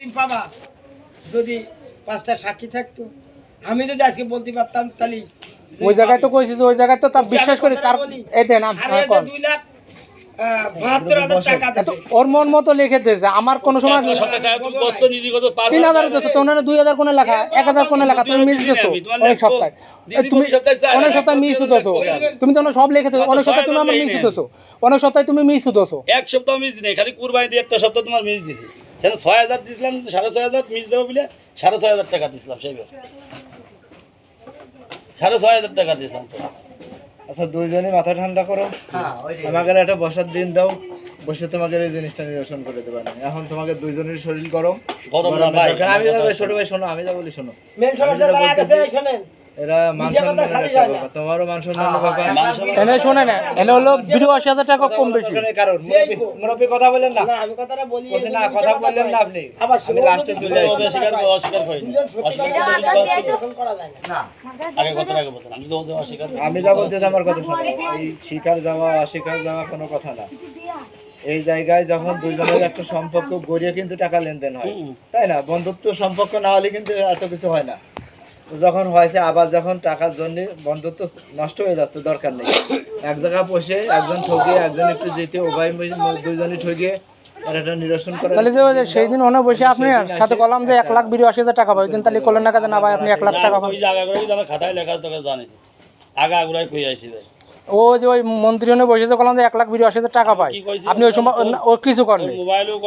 দিন পাবা। যদি পাঁচটা সাক্ষী থাকতো। আমি যদি আজকে বলতে পারতাম তাহলে ওই জায়গায় তো কইছি যে ওই জায়গায় তো তার বিশ্বাস করি তার এই দেন হ্যাঁ। দুই লাখ ওর মন মতো লিখে দিয়েছে আমার কোনো সময় তিন হাজার দিতেছো তো ওনারা দুই হাজার কোনে লেখা? এক হাজার কোনে লেখা? তুমি মিস দিছো অনেক সপ্তাহে। তুমি অনেক সপ্তাহে মিস হতেছো তুমি তো সব লিখে অনেক সপ্তাহে তুমি আমার মিস হতেছো অনেক সপ্তাহে তুমি মিস হতেছো এক সপ্তাহ মিস দিনে খালি কুরবানি দিয়ে একটা সপ্তাহ তোমার মিস দিছি। সেখানে ছয় হাজার দিয়েছিলাম সাড়ে ছয় হাজার মিস দেবো বলে সাড়ে ছয় হাজার টাকা দিয়েছিলাম সেইবার সাড়ে ছয় হাজার টাকা দিয়েছিলাম আচ্ছা দুইজনই মাথা ঠান্ডা করো। আমাকে একটা বসার দিন দাও বসে তোমাকে এই জিনিসটা নিরসন করে দেবে না এখন তোমাকে দুইজনের শরীর গরম। গরম না ভাই, আমি ছোট ভাই শোনো আমি যা বলি শোনো। মেন সমস্যা এরা। তোমারও এনে শোনে না এনে হলো হাজার টাকা কম বেশি। কারণ মুরব্বি- কথা বলেন না। আমি কথাটা বলি না কথা বললেন না আপনি। আবার আমি লাস্টে চলে তুমি অস্বীকার অস্বীকার করি। দুজন সত্যি অস্বীকার কথা করলে বললে যদি দর্শন করা। যায় না আগে কথা আগে বলতেন আমি তো অস্বীকার আমি যা বলতে আমার কথা শোনো। এই শিকার যাওয়া অস্বীকার যাওয়া কোনো কথা না। এই জায়গায় যখন দুজনের একটা সম্পর্ক গড়িয়ে কিন্তু টাকা লেনদেন হয়। তাই না? বন্ধুত্ব সম্পর্ক না হলে কিন্তু এত কিছু হয় না। যখন হয়েছে আবার যখন টাকার জন্য বন্ধুত্ব নষ্ট হয়ে যাচ্ছে দরকার নেই। এক জায়গায় বসে একজন ঠকিয়ে একজন একটু যেতে উভয় দুজনই ঠকিয়ে এর একটা নিরসন করে তাহলে যে ওই সেই দিন ওনে বসে আপনি সাথে কলাম যে এক লাখ হাজার টাকা তাহলে করলেন না কাজে না ভাই আপনি এক লাখ টাকা খাতায় লেখা তোকে জানিস। আগা আগুড়াই খুঁজে আইছি ভাই। ও যে ওই মন্ত্রী বসে কলাম যে এক লাখ হাজার টাকা কইছে? আপনি ওই সময় ও কিছু করেন মোবাইলেও